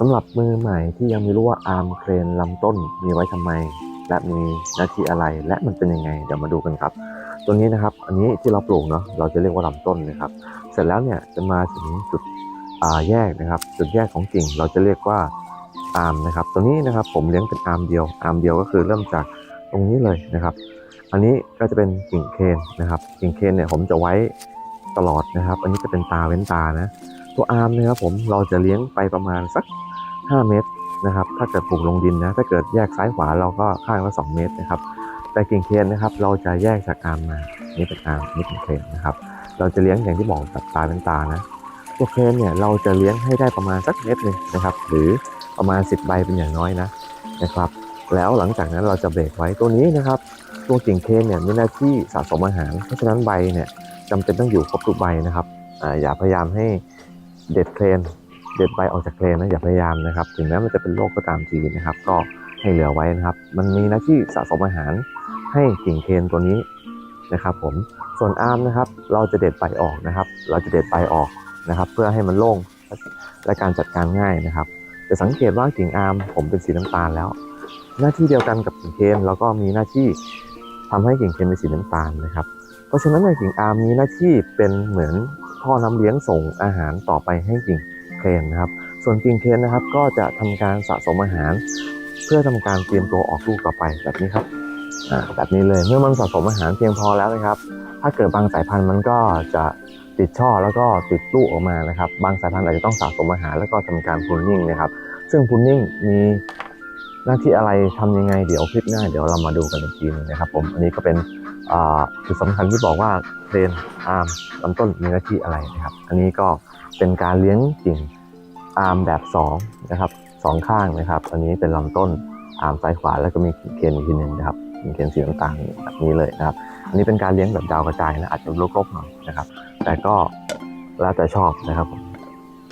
สำหรับมือใหม่ที่ยังไม่รู้ว่าอาร์มเครนลำต้นมีไว้ทำไม และมีหน้าที่อะไรและมันเป็นยังไง เดี๋ยวมาดูกันครับ ตัวนี้นะครับ อันนี้ที่เราปลูกเนาะเราจะเรียกว่าลำต้นนะครับ เสร็จแล้วเนี่ยจะมาถึงจุดแยกนะครับ จุดแยกของกิ่งเราจะเรียกว่าอาร์มนะครับตัวนี้นะครับผมเลี้ยงเป็นอาร์มเดียวอาร์มเดียวก็คือเริ่มจากตรงนี้เลยนะครับ อันนี้ก็จะเป็นกิ่งเคนนะครับ กิ่งเคนเนี่ยผมจะไว้ตลอดนะครับ อันนี้จะเป็นตาเว้นตานะ ตัวอาร์มนะครับผมเราจะเลี้ยงไปประมาณสัก 5 เมตรนะครับ ถ้าเกิดปลูกลงดินนะ ถ้าเกิดแยกซ้ายขวาเราก็ข้างละ 2 เมตรนะครับ แต่กิ่งเคนนะครับ เราจะแยกจากอามมานี่เป็นอามนี่เป็นเคนนะครับ เราจะเลี้ยงอย่างที่บอกแบบตาเป็นตานะ ตัวเคนเนี่ยเราจะเลี้ยงให้ได้ประมาณสักเม็ดหนึ่งนะครับ หรือประมาณ 10 ใบเป็นอย่างน้อยนะนะครับ แล้วหลังจากนั้นเราจะเบรกไว้ตัวนี้นะครับ ตัวกิ่งเคนเนี่ยมีหน้าที่สะสมอาหาร เพราะฉะนั้นใบเนี่ยจำเป็นต้องอยู่ครบทุกใบนะครับออย่าพยายามให้เด็ดเคน เด็ดใบออกจากเคลนนะอย่าพยายามนะครับ ถึงแม้มันจะเป็นโรคก็ตามทีนะครับ ก็ให้เหลือไว้นะครับ มันมีหน้าที่สะสมอาหารให้กิ่งเคนตัวนี้นะครับ ผมส่วนอาร์มนะครับ เราจะเด็ดใบออกนะครับ เราจะเด็ดใบออกนะครับ เพื่อให้มันโล่งและการจัดการง่ายนะครับจะสังเกตว่ากิ่งอาร์มผมเป็นสีน้ำตาลแล้ว หน้าที่เดียวกันกับกิ่งเคนแล้วก็มีหน้าที่ทำให้กิ่งเคนเป็นสีน้ำตาลนะครับ เพราะฉะนั้นในกิ่งอาร์มมีหน้าที่เป็นเหมือนท่อน้ำเลี้ยงส่งอาหารต่อไปให้กิ่ง เคนนะครับ ส่วนกิ่งเคนนะครับ ก็จะทำการสะสมอาหาร เพื่อทำการเตรียมตัวออกลูกต่อไปแบบนี้ครับแบบนี้เลยเมื่อมันสะสมอาหารเพียงพอแล้วนะครับ ถ้าเกิดบางสายพันธุ์มันก็จะติดช่อแล้วก็ติดลูกออกมานะครับ บางสายพันธุ์อาจจะต้องสะสมอาหารแล้วก็ทำการพูนนิ่งนะครับ ซึ่งพูนนิ่งมีหน้าที่อะไรทำยังไงเดี๋ยวคลิปหน้าเดี๋ยวเรามาดูกันอีกทีหนึงนะครับ ผมอันนี้ก็เป็นอ่าจุดสำคัญที่บอกว่า เพลนอาร์มลำต้นมีหน้าที่อะไรนะครับ อันนี้ก็เป็นการเลี้ยงกิ่งอาร์มแบบ2นะครับสองข้างนะครับ อันนี้เป็นลำต้นอาร์มซ้ายขวาแล้วก็มีกิ่งเคนอีกทีหนึ่งนะครับกิ่งเคนสีน้ำตาลแบบนี้เลยนะครับ อันนี้เป็นการเลี้ยงแบบดาวกระจายนะอาจจะลกๆหน่อยนะครับ แต่ก็แล้วแต่ชอบนะครับผม